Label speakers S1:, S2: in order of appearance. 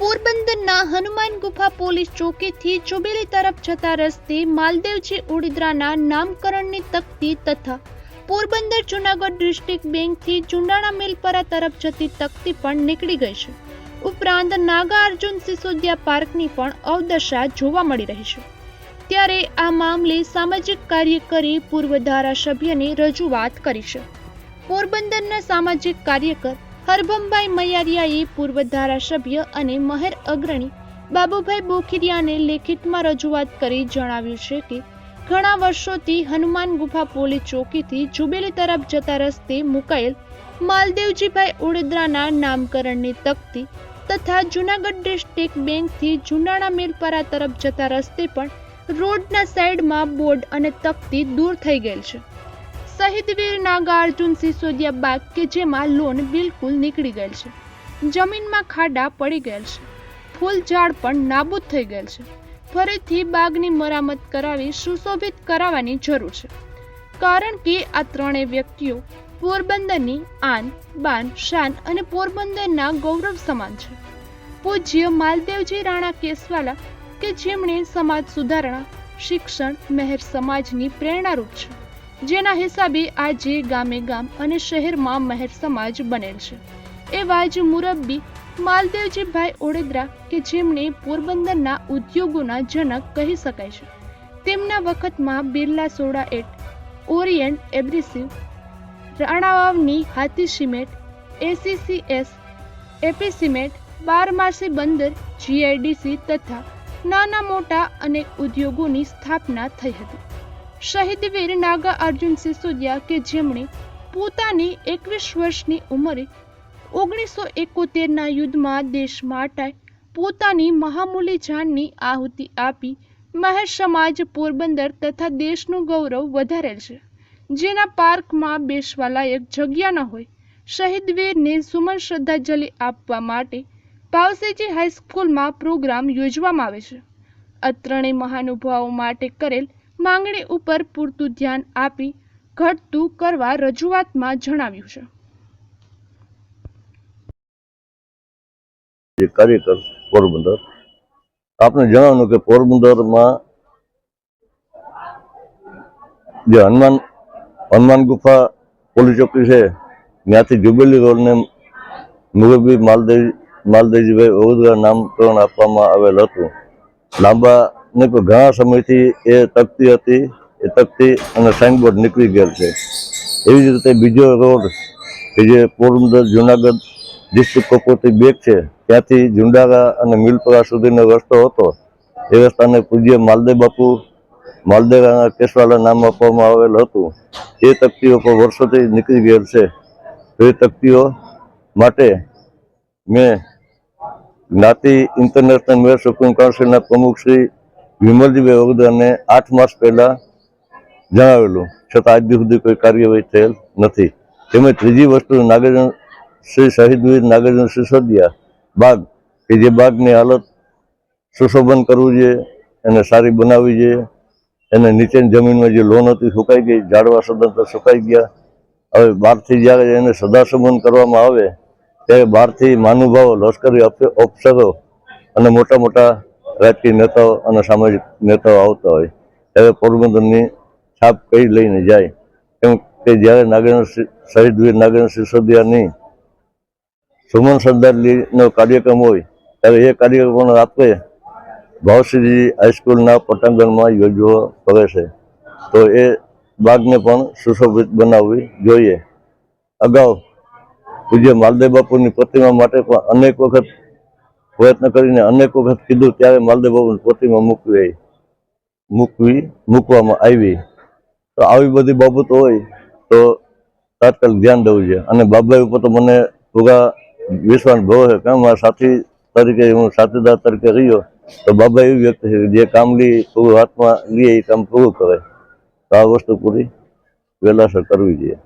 S1: પોરબંદરના હનુમાન ગુફા પોલીસ ચોકીથી ચોબેલી તરફ જતા રસ્તે માલદેવજી ઉડિદ્રાના નામકરણની તકતી તથા પોરબંદર જુનાગઢ ડિસ્ટ્રિક્ટ બેંકથી ચુંડાણા મિલપરા તરફ જતી તકતી પણ નીકળી ગઈ છે. ઉપરાંત નાગા અર્જુન સિસોદિયા પાર્કની પણ અવદશા જોવા મળી રહી છે. ત્યારે આ મામલે સામાજિક કાર્યકરી પૂર્વ ધારાસભ્યને રજૂઆત કરી છે. પોરબંદરના સામાજિક કાર્યકર હરભમભાઈ મૈયારિયાએ પૂર્વ ધારાસભ્ય અને મહેર અગ્રણી બાબુભાઈ બોખીરિયાને લેખિતમાં રજૂઆત કરી જણાવ્યું છે કે, ઘણા વર્ષોથી હનુમાન ગુફા પોલીસ ચોકીથી જુબેલી તરફ જતા રસ્તે મુકાયેલ માલદેવજીભાઈ ઉડેદરાના નામકરણની તકતી તથા જુનાગઢ ડિસ્ટ્રિક્ટ બેંકથી જુનાણા મેલપરા તરફ જતા રસ્તે પણ રોડના સાઈડમાં બોર્ડ અને તકતી દૂર થઈ ગયેલ છે. શહીદવીર વીર નાગાર્જુન સિસોદિયા બાગ કે જેમાં લોન બિલકુલ નીકળી ગયેલ છે. જમીનમાં ખાડા પડી ગયેલ છે. ફૂલ ઝાડ પણ નાબૂદ થઈ ગયેલ છે. ફરીથી બાગની મરામત કરાવી સુશોભિત કરાવવાની જરૂર છે. કારણ કે આ ત્રણેય વ્યક્તિઓ પોરબંદરની આન, બાન, શાન અને પોરબંદરના ગૌરવ સમાન છે. પૂજ્ય માલદેવજી રાણા કેસવાલા કે જેમણે સમાજ સુધારણા, શિક્ષણ, મહેર સમાજની પ્રેરણારૂપ છે. જેના હિસાબે આજે ગામે ગામ અને શહેરમાં મહેર સમાજ બનેલ છે. એવા જ મુરબ્બી માલદેવજીભાઈ ઓડેદરા કે જેમણે પોરબંદરના ઉદ્યોગોના જનક કહી શકાય છે. તેમના વખતમાં બિરલા સોડા એટ, Orient abrasive, રાણાવાવની Hathi cement, ACCs, AP cement, બારમાસી બંદર, જીઆઈડીસી તથા નાના મોટા અનેક ઉદ્યોગોની સ્થાપના થઈ હતી. શહીદવીર નાગા અર્જુન સિસોદિયા કે જેમણે પોતાની એકવીસ વર્ષની ઉંમરે ઓગણીસો એકોતેરના યુદ્ધમાં દેશ માટે પોતાની મહામૂલી જાનની આહુતિ આપી મહેર સમાજ પોરબંદર તથા દેશનું ગૌરવ વધારેલ છે. જેના પાર્કમાં બેસવા લાયક જગ્યા ન હોય શહીદવીરને સુમન શ્રદ્ધાંજલિ આપવા માટે પાવસેજી હાઈસ્કૂલમાં પ્રોગ્રામ યોજવામાં આવે છે. આ ત્રણેય મહાનુભાવો માટે કરેલ માંગણી ઉપર પૂરતું ધ્યાન આપી ઘટતું કરવા રજૂઆતમાં જણાવ્યું છે.
S2: જે કાર્યકર પોરબંદર, આપને જણાવ્યું કે પોરબંદરમાં જે હનુમાન હનુમાન ગુફા પોલીસ ચોકી છે, ત્યાંથી જુબેલી રોડને મુરબી માલદેવ માલદેવજીભાઈ વડોદરા નામકરણ આપવામાં આવેલ હતું. લાંબા ને કોઈ ઘણા સમયથી એ તકતી હતી, એ તકતી અને સાઇનબોર્ડ નીકળી ગયેલ છે. એવી જ રીતે બીજો રોડ કે જે Porbandar, Junagadh district cooperative bank છે, ત્યાંથી ઝુંડારા અને મિલપરા સુધીનો રસ્તો હતો. એ રસ્તાને પૂજ્ય માલદે બાપુ માલદેવરાના કેસવાલા નામ આપવામાં આવેલ હતું. એ તકતીઓ પર વર્ષોથી નીકળી ગયેલ છે. તો એ તકતીઓ માટે મેં જ્ઞાતિ ઇન્ટરનેશનલ મેયર સુપ્રીમ કાઉન્સિલના પ્રમુખ શ્રી વિમલજીભાઈ વગદાને આઠ માસ પહેલા જણાવેલું, છતાં આજ સુધી કોઈ કાર્યવાહી થયેલ નથી. તેમજ ત્રીજી વસ્તુ, નાગાર્જુન શ્રી શહીદવીર નાગાર્જુન સિસોદિયા બાગ, કે જે બાગની હાલત સુશોભન કરવું જોઈએ એને સારી બનાવવી જોઈએ એને નીચેની જમીનમાં જે લોન હતી સુકાઈ ગઈ, ઝાડવા સદંતર સુકાઈ ગયા. હવે બહારથી જ્યારે એને સદાસબંધ કરવામાં આવે, ત્યારે બહારથી માનુભાવો, લશ્કરી ઓફિસરો અને મોટા મોટા રાજકીય નેતાઓ અને સામાજિક નેતાઓ આવતા હોય, ત્યારે પોરબંદરની છાપ કઈ લઈને જાય? કેમ કે જ્યારે નાગેન્દ્ર શહીદ વીર નાગેન્દ્ર સિસોદિયાની સુમન શ્રદ્ધાંજલિનો કાર્યક્રમ હોય, ત્યારે એ કાર્યક્રમ રાત્રે ભાવશ્રીજી હાઈસ્કૂલના પટાંગણમાં યોજવો પડે છે. તો એ બાગને પણ સુશોભિત બનાવવી જોઈએ. અગાઉ પૂજ્ય માલદેવ બાપુની પ્રતિમા માટે પણ અનેક વખત પ્રયત્ન કરીને અનેક વખત કીધું, ત્યારે માલદેવ બાપુની પ્રતિમા મૂકવી મૂકવી, મૂકવામાં આવી. તો આવી બધી બાબતો હોય તો તાત્કાલિક ધ્યાન દેવું જોઈએ. અને બાબાઈ ઉપર તો મને પૂરા વિશ્વાસ ભવ છે. કે મારા સાથી તરીકે, હું સાથીદાર તરીકે રહ્યો, તો બાબા એવી વ્યક્તિ છે જે કામ લી પૂરું હાથમાં લે, એ કામ પૂરું કરે. તો આ વસ્તુ પૂરી વહેલાસર કરવી જોઈએ.